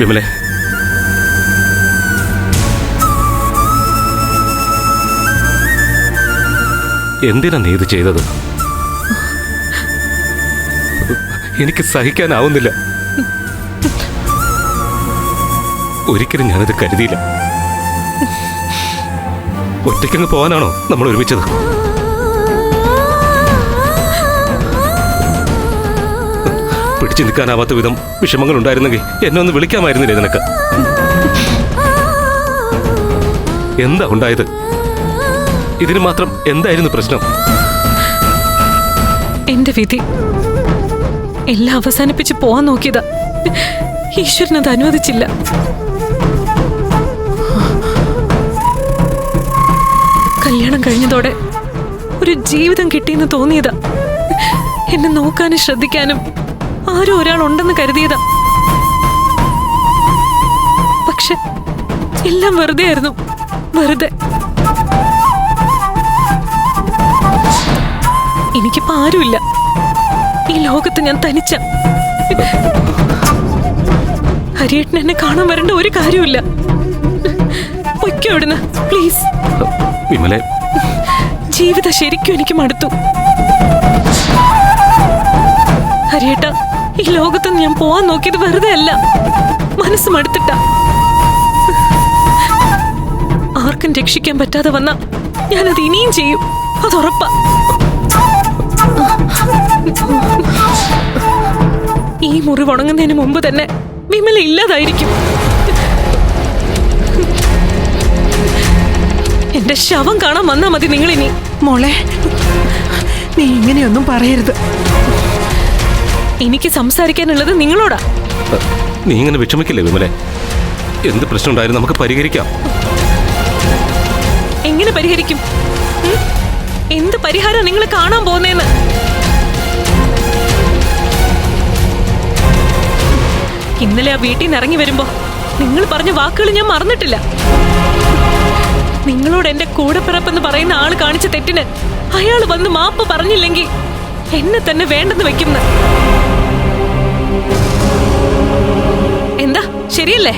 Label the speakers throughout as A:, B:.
A: വിമലെ. എന്തിനാ നീ ഇത് ചെയ്തത്? എനിക്ക് സഹിക്കാനാവുന്നില്ല. ഒരിക്കലും ഞാനത് കരുതിയില്ല. ഒറ്റയ്ക്കങ്ങ് പോകാനാണോ നമ്മൾ ഒരുമിച്ചത്? പിടിച്ചു നിൽക്കാനാവാത്ത വിധം വിഷമങ്ങൾ ഉണ്ടായിരുന്നെങ്കിൽ എന്നെ ഒന്ന് വിളിക്കാമായിരുന്നില്ലേ നിനക്ക്? എന്താ ഉണ്ടായത്? ഇതിന് മാത്രം എന്തായിരുന്നു പ്രശ്നം?
B: എന്റെ വിധി. എല്ലാം അവസാനിപ്പിച്ച് പോവാൻ നോക്കിയതാ. ഈശ്വരൻ അത് അനുവദിച്ചില്ല. കല്യാണം കഴിഞ്ഞതോടെ ഒരു ജീവിതം കിട്ടിയെന്ന് തോന്നിയതാ. എന്നെ നോക്കാനും ശ്രദ്ധിക്കാനും ആരും ഒരാൾ ഉണ്ടെന്ന് കരുതിയതാ. പക്ഷെ എല്ലാം വെറുതെ ആയിരുന്നു. വെറുതെ. എനിക്കിപ്പോ ആരുമില്ല. ഈ ലോകത്ത് ഞാൻ തനിച്ച ഹരിയേട്ടൻ എന്നെ കാണാൻ വരേണ്ട ഒരു കാര്യമില്ല പൊയ്ക്കോ ഇവിടുന്ന് പ്ലീസ്.
A: വിമലെ.
B: ജീവിതം ശരിക്കും എനിക്ക് മടുത്തു. ഈ ലോകത്ത് ഞാൻ പോവാൻ നോക്കിയത് വെറുതെ അല്ല. മനസ്സ് മടുത്തിട്ട. ആർക്കും രക്ഷിക്കാൻ പറ്റാതെ വന്ന ഞാനത് ഇനിയും ചെയ്യും. അതുറപ്പാ ഈ മുറിവ് ഉണങ്ങുന്നതിന് മുമ്പ് തന്നെ വിമല ഇല്ലാതായിരിക്കും. എന്റെ ശവം കാണാൻ വന്നാ മതി നിങ്ങൾ ഇനി
C: മോളെ നീ ഇങ്ങനെയൊന്നും പറയരുത്.
B: എനിക്ക് സംസാരിക്കാനുള്ളത് നിങ്ങളോടാ.
A: നീ ഇങ്ങനെ വിഷമിക്കില്ലേ വിമലെ? എന്ത് പ്രശ്നം ഉണ്ടായാലും നമുക്ക് പരിഹരിക്കാം.
B: എങ്ങനെ പരിഹരിക്കും? ഉം? എന്ത് പരിഹാരം നിങ്ങൾ കാണാൻ പോകുന്നേന്ന്? ഇന്നലെ ആ വീട്ടിൽ നിന്ന് ഇറങ്ങി വരുമ്പോ നിങ്ങൾ പറഞ്ഞ വാക്കുകൾ ഞാൻ മറന്നിട്ടില്ല. നിങ്ങളോട് എന്റെ കൂടെ പിറപ്പെന്ന് പറയുന്ന ആൾ കാണിച്ച തെറ്റിന് അയാൾ വന്ന് മാപ്പ് പറഞ്ഞില്ലെങ്കിൽ എന്നെ തന്നെ വേണ്ടെന്ന് വെക്കുന്ന എന്താ? ശരിയല്ലേ?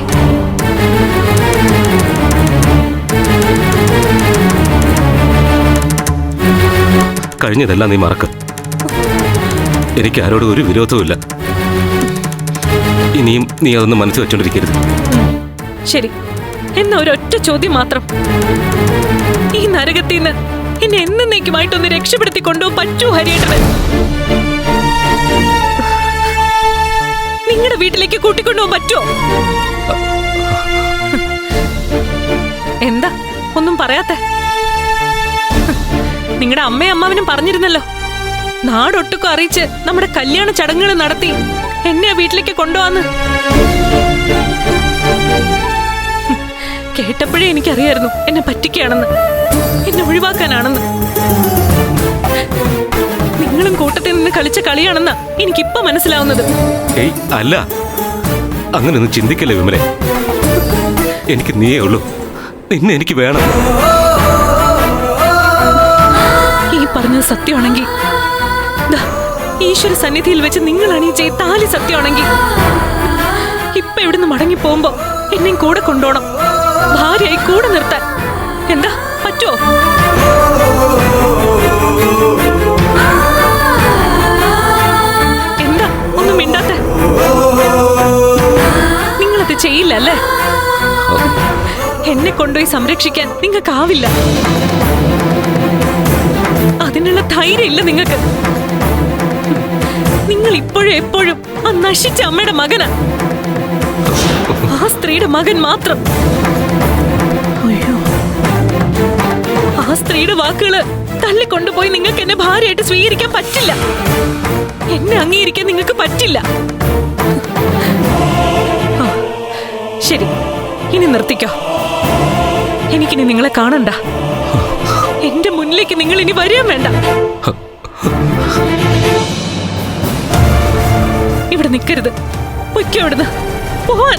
A: കഴിഞ്ഞതെല്ലാം നീ മറക്ക്. എനിക്ക് ആരോടും ഒരു വിരോധവുമില്ല ഇനിയും നീ അതൊന്നും മനസ്സിൽ വെച്ചോണ്ടിരിക്കരുത്.
B: ശരി. എന്ന ഒരൊറ്റ ചോദ്യം മാത്രം. ഈ നരകത്തിൽ നിന്ന് എന്നെ എന്നേക്കുമായിട്ടൊന്ന് രക്ഷപ്പെടുത്തി കൊണ്ടോ പറ്റൂ ഹരിയേട്ടന്? നിങ്ങളുടെ വീട്ടിലേക്ക് കൂട്ടിക്കൊണ്ടോ പറ്റുമോ? എന്താ? ഒന്നും പറയാത്ത. നിങ്ങളുടെ അമ്മയും അമ്മാവനും പറഞ്ഞിരുന്നല്ലോ. നാടൊട്ടുക്കും അറിയിച്ച് നമ്മുടെ കല്യാണ ചടങ്ങുകൾ നടത്തി. എന്നെ വീട്ടിലേക്ക് കൊണ്ടുപോവാന്ന് കേട്ടപ്പോഴേ എനിക്കറിയായിരുന്നു എന്നെ പറ്റിക്കുകയാണെന്ന്. എന്നെ ഒഴിവാക്കാനാണെന്ന്. നിങ്ങളും കൂട്ടത്തിൽ നിന്ന് കളിച്ച കളിയാണെന്നാ എനിക്കിപ്പൊ മനസ്സിലാവുന്നത്.
A: ഏയ് അല്ല. അങ്ങനെയൊന്നും ചിന്തിക്കല്ലേ വിമലെ? എനിക്ക് നീയേ ഉള്ളൂ. നിന്നെ എനിക്ക് വേണം.
B: ഈ പറഞ്ഞത് സത്യമാണെങ്കിൽ ഈശ്വര സന്നിധിയിൽ വെച്ച് നിങ്ങൾ അണിയിച്ച ഈ താലി സത്യമാണെങ്കിൽ ഇപ്പൊ ഇവിടുന്ന് മടങ്ങി പോകുമ്പോ എന്നെയും കൂടെ കൊണ്ടുപോകണം. ഭാര്യയായി കൂടെ നിർത്താൻ. എന്താ? പറ്റോ? എന്താ? ഒന്നും മിണ്ടാത്ത. നിങ്ങളത് ചെയ്യില്ല അല്ലേ? എന്നെ കൊണ്ടുപോയി സംരക്ഷിക്കാൻ നിങ്ങൾക്കാവില്ല. അതിനുള്ള ധൈര്യം ഇല്ല നിങ്ങൾക്ക്. നിങ്ങൾ ഇപ്പോഴും എപ്പോഴും ആ നശിച്ച അമ്മയുടെ മകനാ. ആ സ്ത്രീയുടെ മകൻ മാത്രം. സ്ത്രീയുടെ വാക്കുകൾ തള്ളിക്കൊണ്ടുപോയി നിങ്ങൾക്ക് എന്നെ ഭാര്യയായിട്ട് സ്വീകരിക്കാൻ പറ്റില്ല. എന്നെ അംഗീകരിക്കാൻ നിങ്ങൾക്ക് പറ്റില്ല. ശരി. ഇനി നിർത്തിക്കോ. എനിക്കിനി നിങ്ങളെ കാണണ്ട. എന്റെ മുന്നിലേക്ക് നിങ്ങൾ ഇനി വരാൻ വേണ്ട. ഇവിടെ നിൽക്കരുത്. പൊയ്ക്കോ ഇവിടുന്ന്. പോവാൻ.